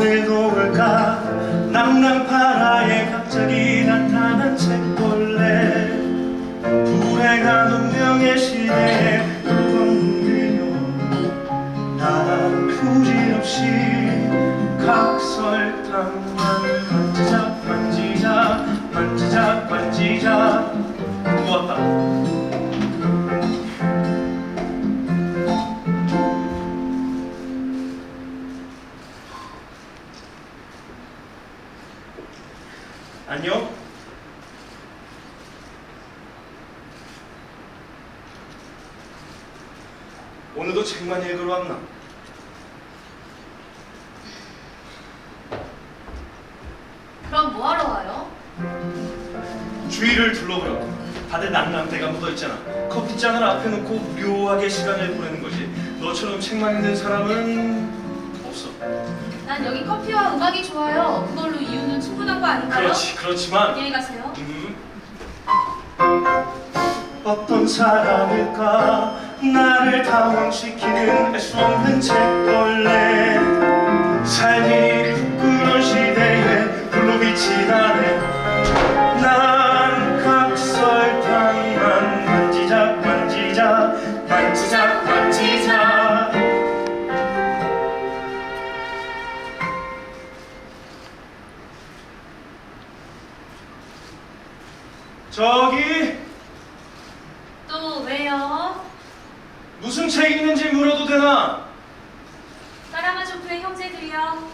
오늘도 올까 낭낭파라에 갑자기 나타난 책벌레. 불행한 운명의 시대에 걷는들며 난 부질없이 각설탕만 만지작 만지작 만지작 만지작. 모았다 안녕 오늘도 책만 읽으러 왔나? 그럼 뭐하러 와요? 주위를 둘러보려 다들 낭낭대가 묻어있잖아. 커피잔을 앞에 놓고 묘하게 시간을 보내는 거지. 너처럼 책만 읽는 사람은 없어 난 여기 커피와 음악이 좋아요. 그걸로 이유는 충분한 거 아닌가요? 그렇지 그렇지만 안녕히 가세요. 음. 어떤 사람일까 나를 당황시키는 알 수 없는 책벌레 삶이 부끄러운 시대에 불로 빛이 나네 난 각설탕 저기 또 왜요? 무슨 책 읽는지 물어도 되나? 까라마조프의 형제들이요.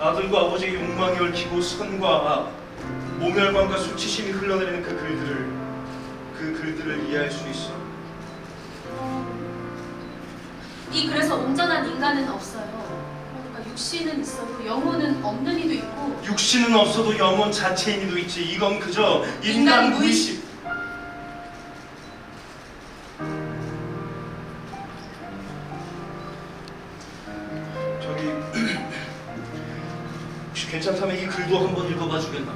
아들과 아버지의 욕망이 얽히고 선과 악, 모멸감과 수치심이 흘러내리는 그 글들을 그 글들을 이해할 수 있어. 이 그래서 온전한 인간은 없어요. 육신은 있어도 영혼은 없는 이도 있고 육신은 없어도 영혼 자체인 이도 있지. 이건 그저 인간 인간 무의식. 저기 혹시 괜찮다면 이 글도 한번 읽어봐 주겠나?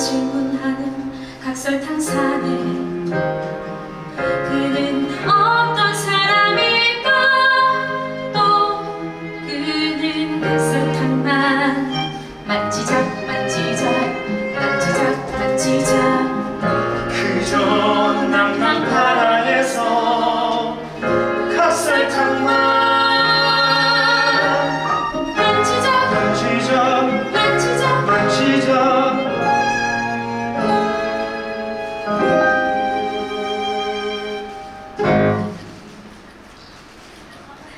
질문하는 각설탕 사내